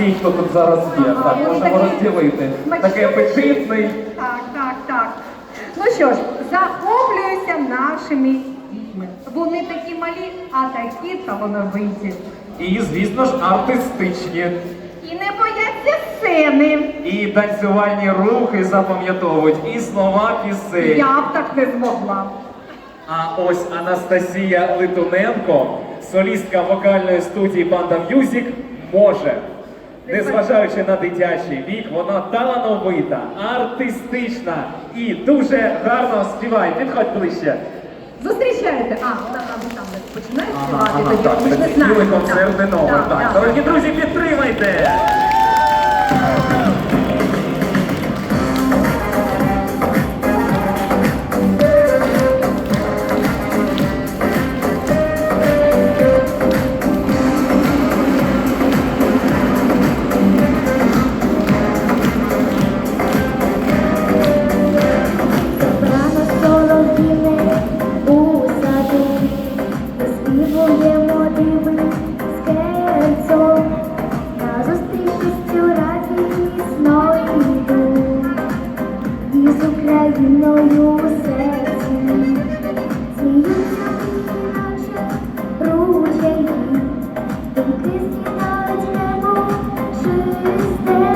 всі, хто тут зараз є. Так, можемо такі розділити. Такий апетитний. Так, так, так. Ну що ж, захоплююся нашими дітьми. Вони такі малі, а такі талановиті. І, звісно ж, артистичні. І не бояться сцени. І танцювальні рухи запам'ятовують, і слова пісень. Я б так не змогла. А ось Анастасія Литуненко, солістка вокальної студії Банда Мюзік, може. Незважаючи на дитячий вік, вона талановита, артистична і дуже гарно співає. Підходь ближче. Зустрічаєте? А, вона там там не починає співати, ага, тоді так, ми ж не знаємо. цілий концертний номер. так. дорогі друзі, підтримайте! This is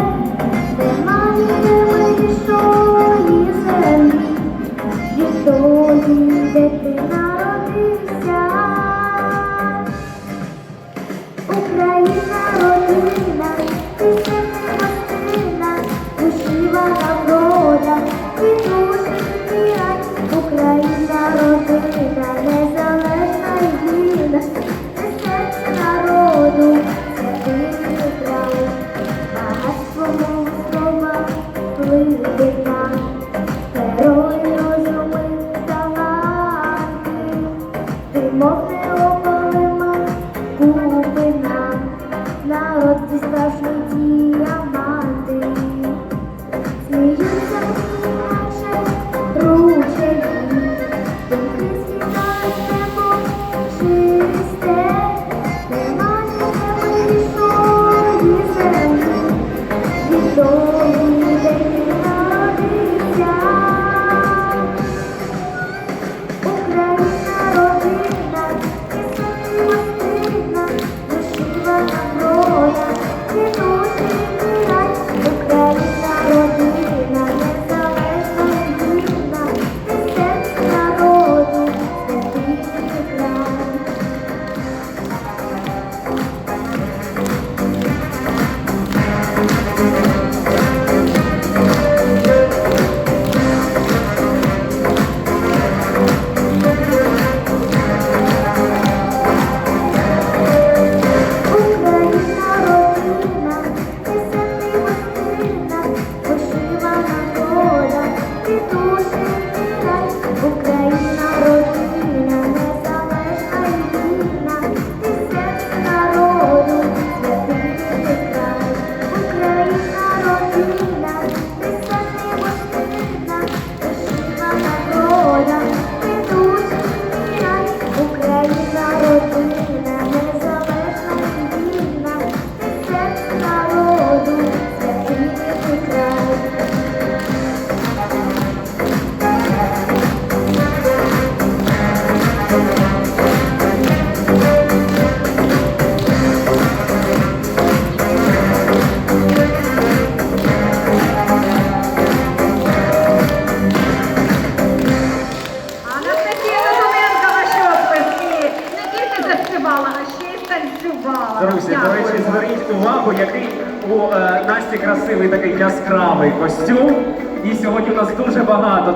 Друзі, до речі, зверніть увагу, який у е, Насті красивий такий яскравий костюм. І сьогодні у нас дуже багато